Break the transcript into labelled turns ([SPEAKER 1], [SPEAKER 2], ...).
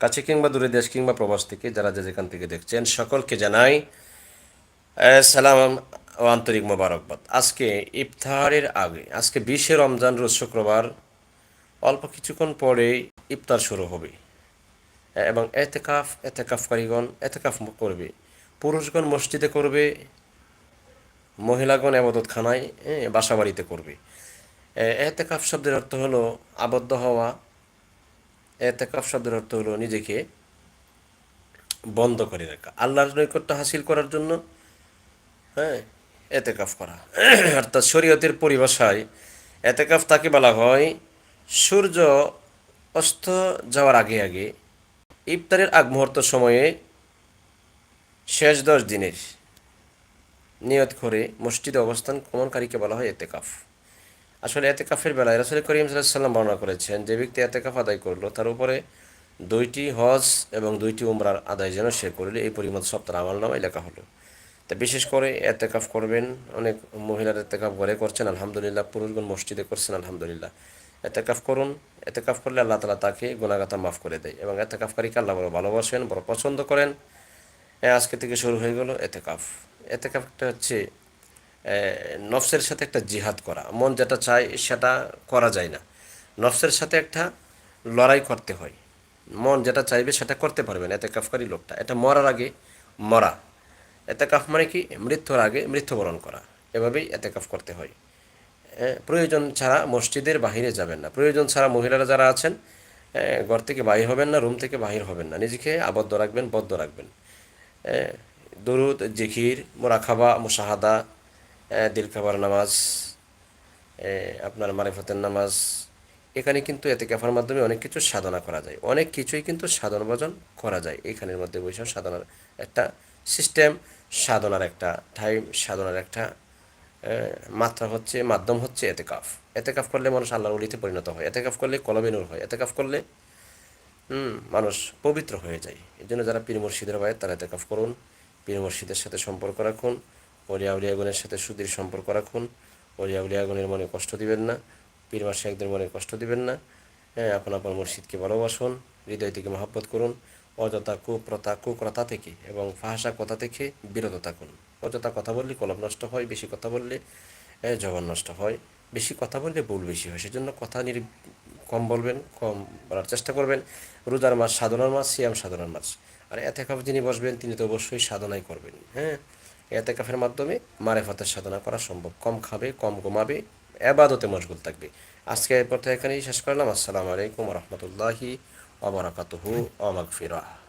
[SPEAKER 1] কাছে কিংবা দূরে দেশ কিংবা প্রবাস থেকে যারা যে যেখান থেকে দেখছেন, সকলকে জানাই সালাম আন্তরিক মোবারকবাদ। আজকে ইফতারের আগে, আজকে বিশে রমজান, রোজ শুক্রবার, অল্প কিছুক্ষণ পরে ইফতার শুরু হবে। এবং এতেকাফ, এতেকাফকারীগণ, এতেকাফ করবে। পুরুষগণ মসজিদে করবে, মহিলাগণ আবাদতখানায় বাসা বাড়িতে করবে। এতেকাফ শব্দের অর্থ হলো আবদ্ধ হওয়া এতেকাফ শব্দের অর্থ হলো নিজেকে বন্ধ করে রাখা। আল্লাহর নৈকট্য হাসিল করার জন্য হ্যাঁ এতেকাফ করা। অর্থাৎ শরীয়তের পরিভাষায় এতেকাফ তাকে বলা হয়, সূর্য অস্ত যাওয়ার আগে আগে ইফতারের আগ মুহূর্ত সময়ে শেষ দশ দিনের নিয়ত করে মসজিদে অবস্থান, কমনকারীকে বলা হয় এতেকাফ। আসলে এতেকাফের বেলায় রাসুল করিম সাল্লাম বর্ণনা করেছেন, যে ব্যক্তি এতেকাফ আদায় করল, তার উপরে দুইটি হজ এবং দুইটি উমরার আদায় যেন সে করলে, এই পরিমাণ সপ্তাহ আমল নামায় লেখা হলো। তা বিশেষ করে এতেকাফ করবেন, অনেক মহিলার এতেকাফ ঘরে করছেন, আলহামদুলিল্লাহ, পুরুষগণ মসজিদে করছেন, আলহামদুলিল্লাহ। এতেকাফ করুন, এতেকাফ করলে আল্লাহ তালা তাকে গুণাগাতা মাফ করে দেয় এবং এতেকাফকারীকে আল্লাহ বড় ভালোবাসেন, বড় পছন্দ করেন। আজকে থেকে শুরু হয়ে গেল এতেকাফ। এতেকাফটা হচ্ছে নফসের সাথে একটা জিহাদ করা। মন যেটা চায় সেটা করা যায় না। নফসের সাথে একটা লড়াই করতে হয়। মন যেটা চাইবে সেটা করতে পারবে না এতে কাফকারী লোকটা। এটা মরার আগে মরা। এতে কাফ মানে কি? মৃত্যুর আগে মৃত্যুবরণ করা। এভাবেই এতে কাফ করতে হয়। প্রয়োজন ছাড়া মসজিদের বাহিরে যাবেন না। প্রয়োজন ছাড়া মহিলারা যারা আছেন ঘর থেকে বাহির হবেন না, রুম থেকে বাহির হবেন না। নিজেকে আবদ্ধ রাখবেন, বদ্ধ রাখবেন। দরুদ জিখির মোরাখাবা মুশাহাদা দিল খাবার নামাজ আপনার মারেফতের নামাজ, এখানে কিন্তু এতে ক্যাফার মাধ্যমে অনেক কিছু সাধনা করা যায়। অনেক কিছুই কিন্তু সাধন ভজন করা যায়। এখানের মধ্যে বসে সাধনার একটা সিস্টেম সাধনার একটা টাইম সাধনার একটা মাত্রা হচ্ছে, মাধ্যম হচ্ছে এতে কাফ এতে কাফ করলে মানুষ আল্লাহর উলিতে পরিণত হয়। এতে কাফ করলে কলবেনুর হয়। এতে কাফ করলে মানুষ পবিত্র হয়ে যায়। এই জন্য যারা পীর মুর্শিদের ভাই তারা এতে কাফ করুন। পীর মুর্শিদের সাথে সম্পর্ক রাখুন। অলিয়া উলিয়াগুনের সাথে সুদীর সম্পর্ক রাখুন। অলিয়া উলিয়াগুনের মনে কষ্ট দিবেন না। পীর মাসে একদের মনে কষ্ট দিবেন না। হ্যাঁ আপন আপন মুর্শিদকে ভালোবাসুন হৃদয় থেকে মহাব্বত করুন, অযথা কুপ্রতা কুক্রতা থেকে এবং ফাহাসা কথা থেকে বিরত থাকুন। অযথা কথা বললে কলম নষ্ট হয়, বেশি কথা বললে জবান নষ্ট হয়। বেশি কথা বললে ভুল বেশি হয়। সেজন্য কথা নির, কম বলবেন, কম বলার চেষ্টা করবেন। রোজার মাস সাধনার মাস, সিয়াম সাধনার মাস। আর এতে যিনি বসবেন, তিনি তো অবশ্যই সাধনাই করবেন। হ্যাঁ এতে কাফের মাধ্যমে মারেফাতের সাধনা করা সম্ভব। কম খাবে, কম ঘুমাবে, এবাদতে মশগুল থাকবে। আজকে এরপর এখানেই শেষ করলাম। আসসালামু আলাইকুম রহমতুল্লাহি অবরাকাতহু ওমাগফিরাহ